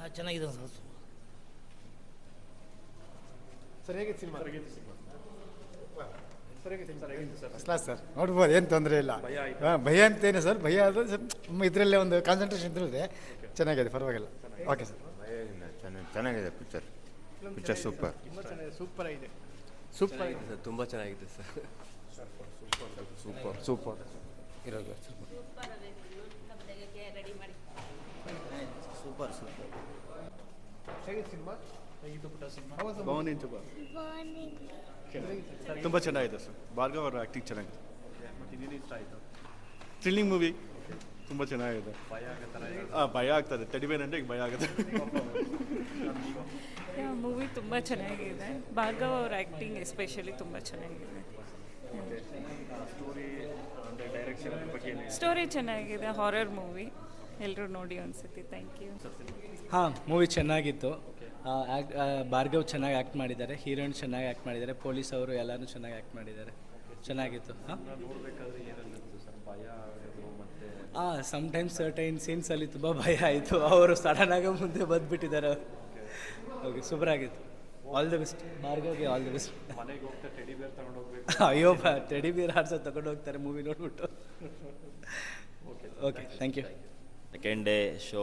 ಆ, ಚೆನ್ನಾಗಿದೆ sir sir ಹೇಗೆ ಸಿನಿಮಾ? ಸರ್ ಸರ್ ನೋಡ್ಬೋದು ಏನು ತೊಂದರೆ ಇಲ್ಲ. ಹಾಂ ಭಯ ಅಂತೇನೆ ಸರ್ ಭಯ ಅದು ಇದರಲ್ಲೇ ಒಂದು ಕಾನ್ಸಂಟ್ರೇಷನ್ ಇದ್ರೆ ಚೆನ್ನಾಗಿದೆ ಪರವಾಗಿಲ್ಲ. ಓಕೆ ಸರ್ ಚೆನ್ನಾಗಿ ಚೆನ್ನಾಗಿದೆ ಪಿಕ್ಚರ್ ಪಿಕ್ಚರ್ ಸೂಪರ್ ಸೂಪರ್ ಆಗಿದೆ. ಸೂಪರ್ ಆಗಿದೆ ಸರ್ ತುಂಬ ಚೆನ್ನಾಗಿದೆ ಸರ್ ಸೂಪರ್ ಸೂಪರ್ ಇರೋದು ಸೂಪರ್ ಸೂಪರ್ ಹೇಗೆ ಸಿನಿಮಾ? ಹೇಗಿತ್ತು ಪುಟ್ಟ ಸಿನಿಮಾ. ತುಂಬ ತುಂಬ ಚೆನ್ನಾಗಿದೆ ಸರ್. ಭಾರ್ಗವ್ ಅವರ ಆ್ಯಕ್ಟಿಂಗ್ ಚೆನ್ನಾಗಿದೆ. ಇನ್ನೇನು ಇಷ್ಟ ಆಯಿತು? ಥ್ರಿಲ್ಲಿಂಗ್ ಮೂವಿ ತುಂಬ ಚೆನ್ನಾಗಿದೆ. ಹಾಂ ಭಯ ಆಗ್ತದೆ. ತಡಿಬೇನೆ ಅಂದರೆ ಈಗ ಭಯ ಆಗುತ್ತೆ. ಮೂವಿ ತುಂಬ ಚೆನ್ನಾಗಿದೆ. ಭಾರ್ಗವ್ ಅವ್ರ ಆ್ಯಕ್ಟಿಂಗ್ ಎಸ್ಪೆಷಲಿ ತುಂಬ ಚೆನ್ನಾಗಿದೆ. ಸ್ಟೋರಿ ಅಂದರೆ ಡೈರೆಕ್ಷನ್ ಬಗ್ಗೆ ಸ್ಟೋರಿ ಚೆನ್ನಾಗಿದೆ ಹಾರರ್ ಮೂವಿ ಎಲ್ಲರೂ ನೋಡಿ ಅನ್ಸುತ್ತೆ. ಥ್ಯಾಂಕ್ ಯು ಹಾಂ ಮೂವಿ ಚೆನ್ನಾಗಿತ್ತು. ಭಾರ್ಗವ್ ಚೆನ್ನಾಗಿ ಆ್ಯಕ್ಟ್ ಮಾಡಿದ್ದಾರೆ, ಹೀರೋಯಿನ್ ಚೆನ್ನಾಗಿ ಆ್ಯಕ್ಟ್ ಮಾಡಿದ್ದಾರೆ ಪೊಲೀಸ್ ಅವರು ಎಲ್ಲರೂ ಚೆನ್ನಾಗಿ ಆ್ಯಕ್ಟ್ ಮಾಡಿದ್ದಾರೆ. ಚೆನ್ನಾಗಿತ್ತು, ಹಾಂ? ಸಮ್ಟೈಮ್ಸ್ ಸರ್ಟೈನ್ ಸೀನ್ಸಲ್ಲಿ ತುಂಬ ಭಯ ಆಯಿತು. ಅವರು ಸಡನ್ ಆಗಿ ಮುಂದೆ ಬಂದುಬಿಟ್ಟಿದ್ದಾರೆ ಓಕೆ ಸೂಪರ್ ಆಗಿತ್ತು. ಆಲ್ ದಿ ಬೆಸ್ಟ್ ಭಾರ್ಗವ್ಗೆ ಆಲ್ ದಿ ಬೆಸ್ಟ್ ಅಯ್ಯೋ ಟೆಡಿ ಬಿಯರ್ ಆಡ್ಸೋ ತಗೊಂಡು ಹೋಗ್ತಾರೆ ಮೂವಿ ನೋಡ್ಬಿಟ್ಟು. Okay thank you second day show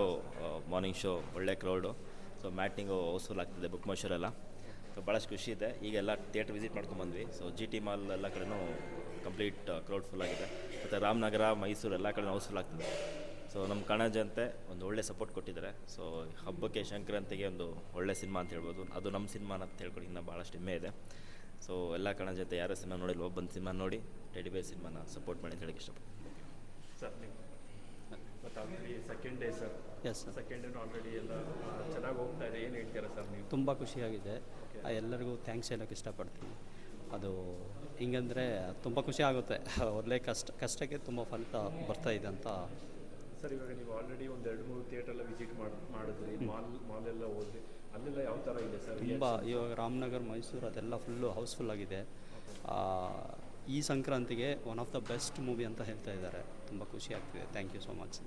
morning show ಒಳ್ಳೆ crowd so matinee house full ಆಗ್ತಿದೆ ಬುಕ್ ಮೈಸೂರೆಲ್ಲ ಸೊ ಭಾಳಷ್ಟು ಖುಷಿ ಇದೆ. ಈಗೆಲ್ಲ ಥಿಯೇಟ್ರ್ ವಿಸಿಟ್ ಮಾಡ್ಕೊಂಡ್ಬಂದ್ವಿ ಸೊ ಜಿ ಟಿ ಮಾಲ್ ಎಲ್ಲ ಕಡೆನೂ ಕಂಪ್ಲೀಟ್ ಕ್ರೌಡ್ ಫುಲ್ ಆಗಿದೆ. ಮತ್ತು ರಾಮನಗರ, ಮೈಸೂರು ಎಲ್ಲ ಕಡೆ ಹೌಸ್ಫುಲ್ ಆಗ್ತಿದೆ. ಸೊ ನಮ್ಮ ಕನ್ನಡ ಜನತೆ ಒಂದು ಒಳ್ಳೆ ಸಪೋರ್ಟ್ ಕೊಟ್ಟಿದ್ದಾರೆ. ಸೊ ಹಬ್ಬಕ್ಕೆ ಸಂಕ್ರಾಂತಿಗೆ ಒಂದು ಒಳ್ಳೆ ಸಿನಿಮಾ ಅಂತ ಹೇಳ್ಬೋದು. ಅದು ನಮ್ಮ ಸಿನಿಮಾ ಅಂತ ಹೇಳ್ಕೊಂಡು ಇನ್ನೂ ಭಾಳಷ್ಟು ಹೆಮ್ಮೆ ಇದೆ. ಸೊ ಎಲ್ಲ ಕನ್ನಡ ಜನತೆ ಯಾರೋ ಸಿನಿಮಾ ನೋಡಿಲ್ಲ ಬಂದು ಸಿನಿಮಾ ನೋಡಿ ಟೆಡಿ ಬೇ ಸಿನಿಮಾನ ಸಪೋರ್ಟ್ ಮಾಡಿ ಅಂತ ಹೇಳಕ್ಕೆ ಇಷ್ಟಪಡ್ತೀನಿ. Sir second day sir yes sir second day already ಎಲ್ಲ ಚೆನ್ನಾಗಿ ಹೋಗ್ತಾ ಇದೆ. ಏನು ಹೇಳ್ತೀರಾ ಸರ್ ನೀವು? ತುಂಬ ಖುಷಿಯಾಗಿದೆ. ಎಲ್ಲರಿಗೂ ಥ್ಯಾಂಕ್ಸ್ ಹೇಳೋಕ್ಕೆ ಇಷ್ಟಪಡ್ತೀನಿ. ಅದು ಹಿಂಗಂದರೆ ತುಂಬ ಖುಷಿ ಆಗುತ್ತೆ. ಒಳ್ಳೆ ಕಷ್ಟ ಕಷ್ಟಕ್ಕೆ ತುಂಬ ಫಲಿತ ಬರ್ತಾ ಇದೆ ಅಂತ. ಸರ್ ಇವಾಗ ನೀವು ಆಲ್ರೆಡಿ ಒಂದು ಎರಡು ಮೂರು ಥಿಯೇಟರ್ ಎಲ್ಲ ವಿಸಿಟ್ ಮಾಡಿ ಮಾಡಿದ್ರಿ. ಮಾಲ್ ಮಾಲ್ ಎಲ್ಲ ಹೋದ್ರಿ. ಅಲ್ಲೆಲ್ಲ ಯಾವ ಥರ ಇದೆ ಸರ್ ತುಂಬ ಇವಾಗ ರಾಮನಗರ್ ಮೈಸೂರು ಅದೆಲ್ಲ ಫುಲ್ಲು ಹೌಸ್ಫುಲ್ ಆಗಿದೆ. ಈ ಸಂಕ್ರಾಂತಿಗೆ one of the best movie ಅಂತ ಹೇಳ್ತಾ ಇದ್ದಾರೆ. ತುಂಬ ಖುಷಿ ಆಗ್ತಿದೆ. Thank you so much